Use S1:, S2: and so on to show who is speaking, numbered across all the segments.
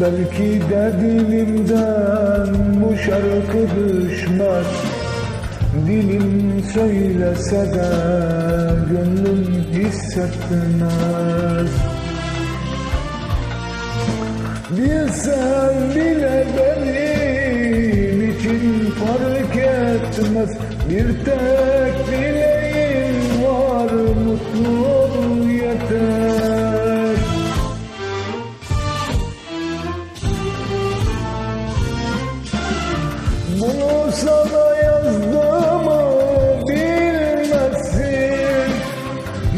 S1: Belki de dilimden bu şarkı düşmez. Dilim söylese de gönlüm hissetmez. Bilsen bile benim için fark etmez. Bir tek dileğim Sana yazdığımı bilmezsin.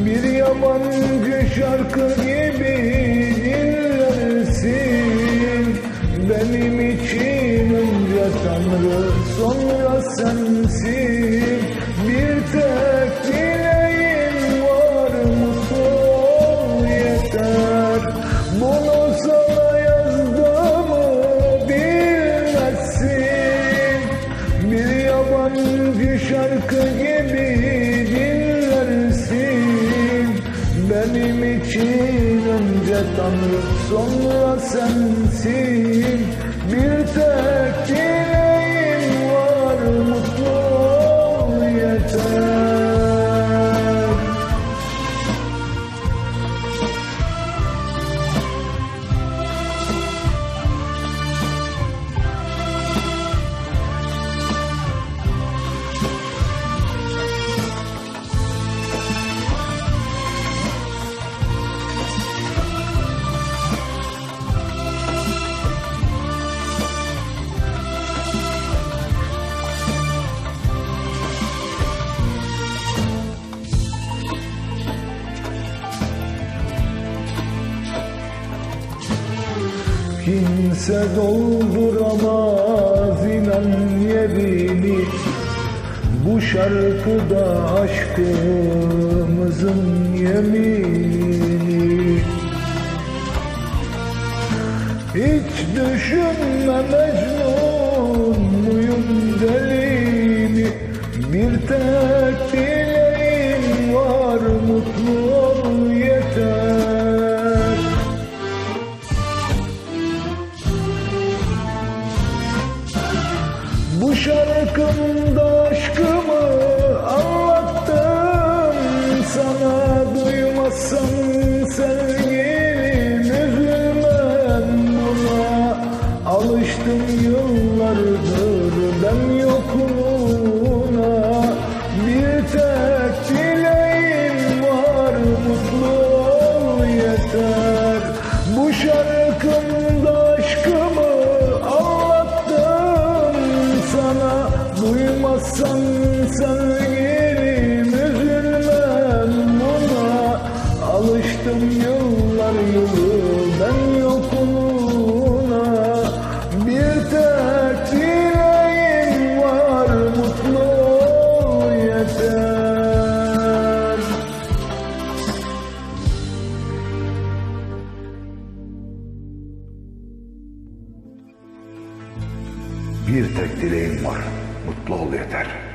S1: Bir yabancı şarkı gibi dinlersin. Benim için önce Tanrı sonra sensin Yabancı şarkı gibi dinlersin. Benim için önce Tanrı sonra sensin. Bir tek Kimse dolduramaz inan yerini Bu şarkıda aşkımızın yemini. Hiç düşünme Mecnun yeter. Bu şarkımda aşkımı anlattım sana. Duymazsan sevgilim
S2: Bir tek dileğim var. Mutlu ol yeter.